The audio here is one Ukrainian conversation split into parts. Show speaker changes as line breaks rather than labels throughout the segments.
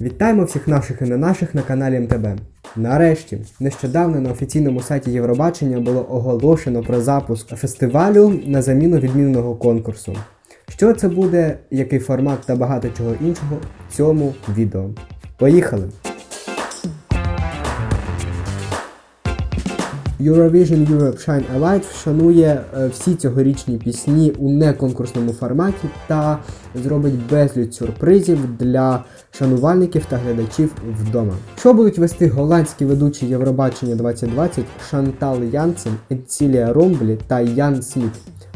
Вітаємо всіх наших і не наших на каналі МТБ. Нарешті, нещодавно на офіційному сайті Євробачення було оголошено про запуск фестивалю на заміну відмінного конкурсу. Що це буде, який формат та багато чого іншого в цьому відео. Поїхали! Eurovision Europe Shine a вшанує е, всі цьогорічні пісні у неконкурсному форматі та зробить безліч сюрпризів для шанувальників та глядачів вдома. Що будуть вести голландські ведучі Євробачення 2020 Шантал Янсен, Ецілія Ромблі та Ян Сміт.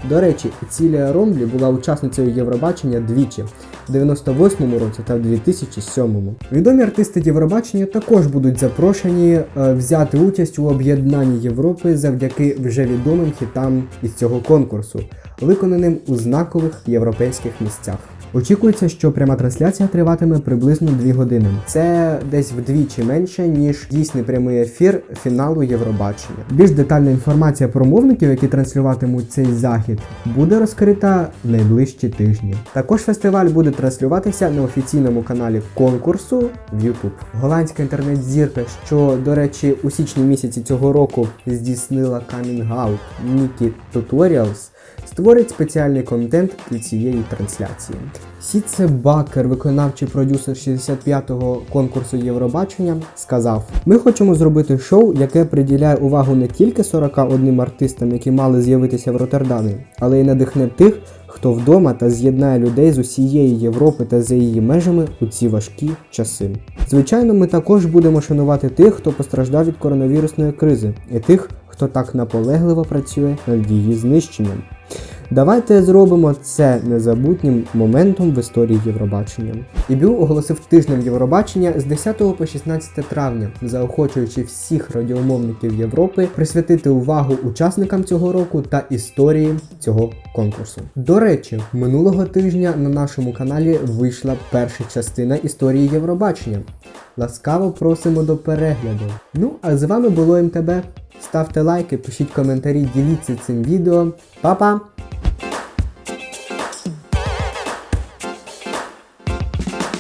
До речі, Цілія Ромблі була учасницею Євробачення двічі в 98-му році та в 2007-му. Відомі артисти Євробачення також будуть запрошені е, взяти участь у об'єднанні Європи завдяки вже відомим хітам із цього конкурсу, виконаним у знакових європейських місцях. Очікується, що пряма трансляція триватиме приблизно 2 години. Це десь вдвічі менше, ніж дійсний прямий ефір фіналу Євробачення. Більш детальна інформація про мовників, які транслюватимуть цей захід, буде розкрита в найближчі тижні. Також фестиваль буде транслюватися на офіційному каналі конкурсу в YouTube. Голландська інтернет-зірка, що, до речі, у січні місяці цього року здійснила камінг-аут Нікі Tutorials, створить спеціальний контент для цієї трансляції. Сіце Бакер, виконавчий продюсер 65-го конкурсу Євробачення, сказав: Ми хочемо зробити шоу, яке приділяє увагу не тільки 41 артистам, які мали з'явитися в Роттердамі, але й надихне тих, хто вдома та з'єднає людей з усієї Європи та за її межами у ці важкі часи. Звичайно, ми також будемо шанувати тих, хто постраждав від коронавірусної кризи, і тих, хто так наполегливо працює над її знищенням. Давайте зробимо це незабутнім моментом в історії Євробачення. ІБЮ оголосив тижнем Євробачення з 10 по 16 травня, заохочуючи всіх радіомовників Європи присвятити увагу учасникам цього року та історії цього конкурсу. До речі, минулого тижня на нашому каналі вийшла перша частина історії Євробачення. Ласкаво просимо до перегляду. Ну а з вами було МТБ. Ставте лайки, пишіть коментарі, діліться цим відео. Па-па!